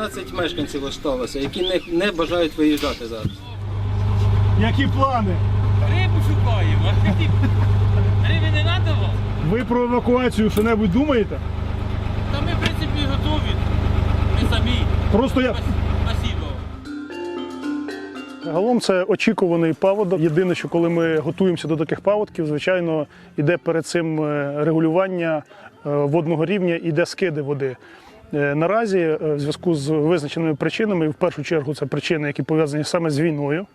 16 мешканців осталося, які не, не бажають виїжджати зараз. Які плани? Рибу шукаємо. Риби не треба вам? Ви про евакуацію що-небудь думаєте? Та ми, в принципі, готові. Ми самі. Просто я. Спасибо. Загалом це очікуваний паводок. Єдине, що коли ми готуємося до таких паводків, звичайно, йде перед цим е, регулювання е, водного рівня, іде скиди води. Е, Наразі, е, в зв'язку з визначеними причинами, в першу чергу це причини, які пов'язані саме з війною.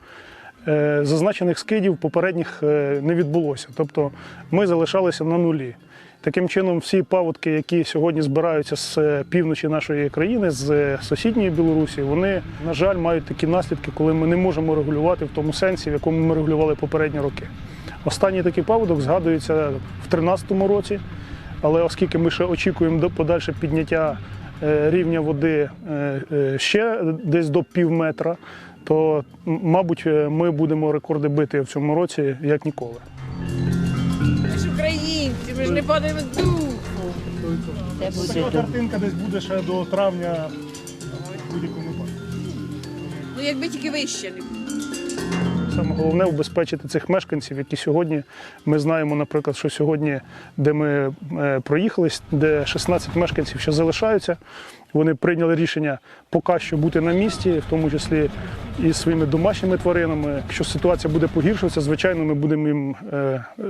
е, Зазначених скидів попередніх не відбулося. Тобто ми залишалися на нулі. Таким чином, всі паводки, які сьогодні збираються з півночі нашої країни, з сусідньої Білорусі, вони, на жаль, мають такі наслідки, коли ми не можемо регулювати в тому сенсі, в якому ми регулювали попередні роки. Останній такий паводок згадується в 2013 році, але оскільки ми ще очікуємо подальше підняття рівня води е, е, ще десь до пів метра, то, мабуть, е, ми будемо рекорди бити в цьому році як ніколи. Ми ж українці, ми ж не падаємо духу. Така картинка десь буде ще до травня в будь-якому випадку. Ну якби тільки вище не було. Саме головне убезпечити цих мешканців, які сьогодні ми знаємо, наприклад, що сьогодні, де ми е, проїхались, де 16 мешканців ще залишаються. Вони прийняли рішення поки що бути на місці, в тому числі і своїми домашніми тваринами. Якщо ситуація буде погіршуватися, звичайно, ми будемо їм е, е,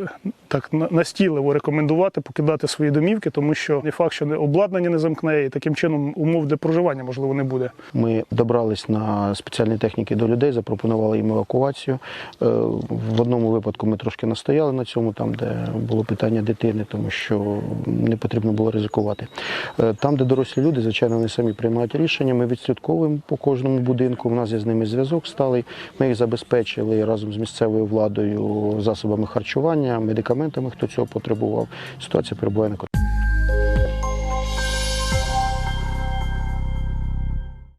так настійливо рекомендувати покидати свої домівки, тому що не факт, що не- обладнання не замкне, і таким чином умов для проживання можливо не буде. Ми добрались на спеціальні техніки до людей, запропонували їм евакуацію. Е, В одному випадку ми трошки настояли на цьому, там, де було питання дитини, тому що не потрібно було ризикувати. Е, Там, де дорослі люди, звичайно, вони самі приймають рішення. Ми відслідковуємо по кожному будинку. У нас є з ними зв'язок сталий. Ми їх забезпечили разом з місцевою владою засобами харчування, медикаментами, хто цього потребував. Ситуація перебуває на контролі.